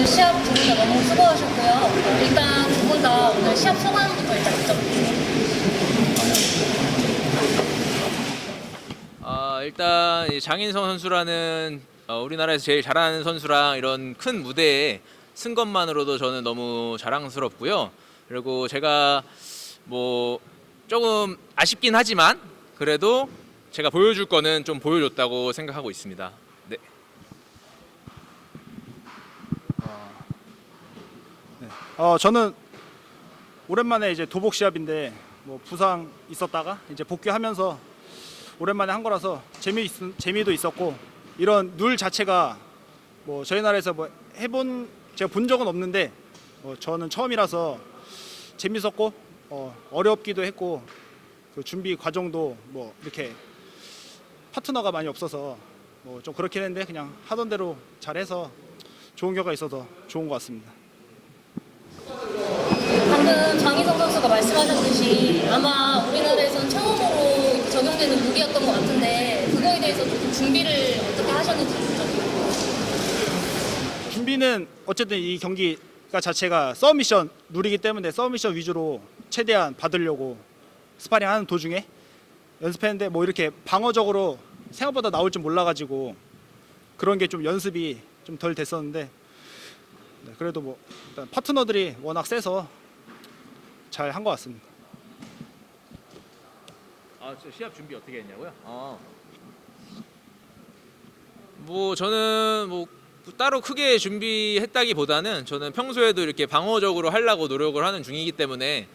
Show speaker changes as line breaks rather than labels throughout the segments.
오늘 시합 두 분 다 너무 수고하셨고요. 일단 두 분 다 오늘 시합 소감부터 일단 여쭤볼게요.
아, 일단 이 장인성 선수라는 어, 우리나라에서 제일 잘하는 선수랑 이런 큰 무대에 쓴 것만으로도 저는 너무 자랑스럽고요. 그리고 제가 뭐 조금 아쉽긴 하지만 그래도 제가 보여줄 거는 좀 보여줬다고 생각하고 있습니다. 네.
어 저는 오랜만에 이제 도복 시합인데 뭐 부상 있었다가 이제 복귀하면서 오랜만에 한 거라서 재미 있, 재미도 있었고 이런 룰 자체가 뭐 저희 나라에서 뭐 해본 제가 본 적은 없는데 뭐 저는 처음이라서 재밌었고 어, 어렵기도 했고 그 준비 과정도 뭐 이렇게 파트너가 많이 없어서 뭐 좀 그렇긴 했는데 그냥 하던 대로 잘해서 좋은 결과 있어서 좋은 것 같습니다.
방금 장희성 선수가 말씀하셨듯이 아마 우리나라에선 처음으로 적용되는 룰이었던 것 같은데 그거에 대해서 좀 준비를 어떻게 하셨는지 여쭤볼게요.
준비는 어쨌든 이 경기가 자체가 서미션 룰이기 때문에 서미션 위주로 최대한 받으려고 스파링하는 도중에 연습했는데 뭐 이렇게 방어적으로 생각보다 나올 줄 몰라가지고 그런 게 좀 연습이 좀 덜 됐었는데 네, 그래도 뭐 일단 파트너들이 워낙 세서 잘 한 것 같습니다.
아, 저 시합 준비 어떻게 했냐고요? 아. 뭐 저는 뭐 따로 크게 준비했다기보다는 저는 평소에도 이렇게 방어적으로 하려고 노력을 하는 중이기 때문에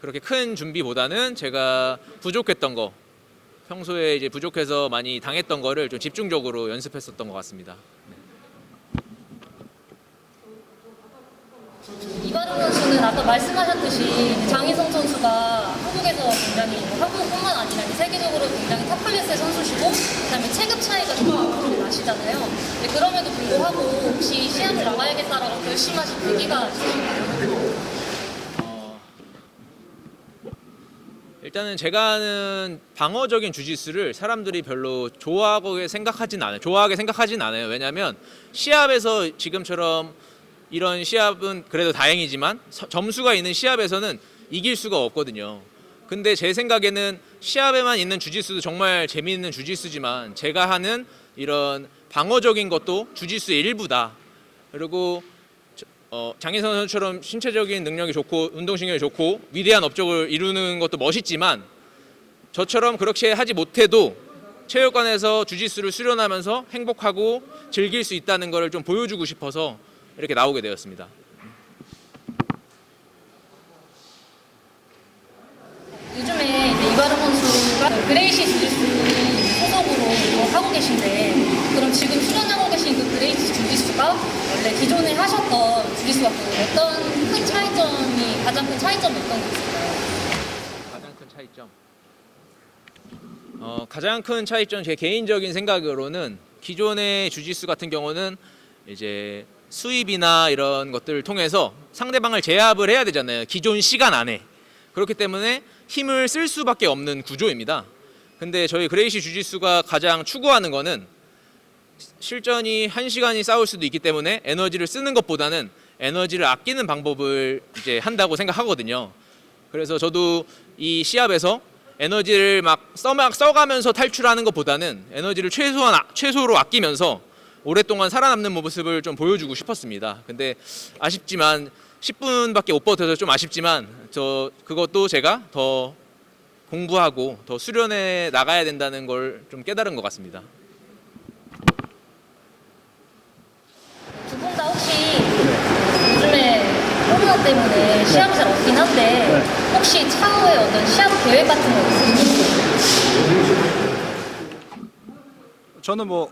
그렇게 큰 준비보다는 제가 부족했던 거 평소에 이제 부족해서 많이 당했던 거를 좀 집중적으로 연습했었던 것 같습니다.
이바름 선수는 아까 말씀하셨듯이 장희성 선수가 한국에서 굉장히 뭐 한국뿐만 아니라 세계적으로 굉장히 탑 클래스의 선수시고 그다음에 체급 차이가 좀 나시잖아요. 근데 그럼에도 불구하고 혹시 시합을 나가야겠다라고 결심하신 계기가 있으신가요?
어, 일단은 제가 하는 방어적인 주짓수를 사람들이 별로 좋아하게 생각하진 않아요. 좋아하게 생각하진 않아요. 왜냐하면 시합에서 지금처럼 이런 시합은 그래도 다행이지만 서- 점수가 있는 시합에서는 이길 수가 없거든요. 근데 제 생각에는 시합에만 있는 주짓수도 정말 재미있는 주짓수지만 제가 하는 이런 방어적인 것도 주짓수의 일부다. 그리고 어, 장인선 선수처럼 신체적인 능력이 좋고 운동신경이 좋고 위대한 업적을 이루는 것도 멋있지만 저처럼 그렇게 하지 못해도 체육관에서 주짓수를 수련하면서 행복하고 즐길 수 있다는 것을 좀 보여주고 싶어서 이렇게 나오게 되었습니다.
요즘에 이바름 선수가 그 그레이시 주짓수 소속으로 뭐 하고 계신데 그럼 지금 수련하고 계신 그 그레이시 주짓수가 원래 기존에 하셨던 주짓수와 그 어떤 큰 차이점이 가장 큰 차이점이 어떤 게 있을까요?
가장 큰 차이점. 어, 가장 큰 차이점 제 개인적인 생각으로는 기존의 주짓수 같은 경우는 이제 수입이나 이런 것들을 통해서 상대방을 제압을 해야 되잖아요. 기존 시간 안에. 그렇기 때문에 힘을 쓸 수밖에 없는 구조입니다. 근데 저희 그레이시 주짓수가 가장 추구하는 거는 실전이 한 시간이 싸울 수도 있기 때문에 에너지를 쓰는 것보다는 에너지를 아끼는 방법을 이제 한다고 생각하거든요. 그래서 저도 이 시합에서 에너지를 막 써막 써가면서 탈출하는 것보다는 에너지를 최소한 아- 최소로 아끼면서 오랫동안 살아남는 모습을 좀 보여주고 싶었습니다. 근데 아쉽지만 10분밖에 못 버텨서 좀 아쉽지만 저 그것도 제가 더 공부하고 더 수련해 나가야 된다는 걸 좀 깨달은 것 같습니다.
두 분 다 혹시 요즘에 코로나 때문에 시합이 잘 없긴 한데 혹시 차후에 어떤 시합 계획 같은 거 있으신가요?
저는 뭐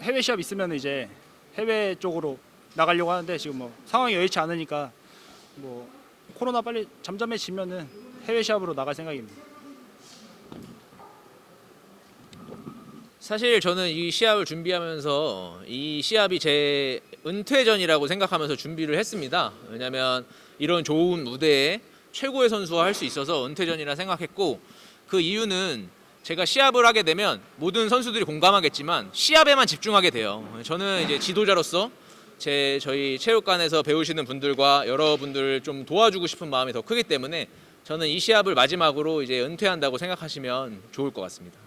해외 시합 있으면 이제 해외 쪽으로 나가려고 하는데 지금 뭐 상황이 여의치 않으니까 뭐 코로나 빨리 잠잠해지면은 해외 시합으로 나갈 생각입니다.
사실 저는 이 시합을 준비하면서 이 시합이 제 은퇴전이라고 생각하면서 준비를 했습니다. 왜냐하면 이런 좋은 무대에 최고의 선수와 할 수 있어서 은퇴전이라 생각했고 그 이유는 제가 시합을 하게 되면 모든 선수들이 공감하겠지만 시합에만 집중하게 돼요. 저는 이제 지도자로서 제 저희 체육관에서 배우시는 분들과 여러분들을 좀 도와주고 싶은 마음이 더 크기 때문에 저는 이 시합을 마지막으로 이제 은퇴한다고 생각하시면 좋을 것
같습니다.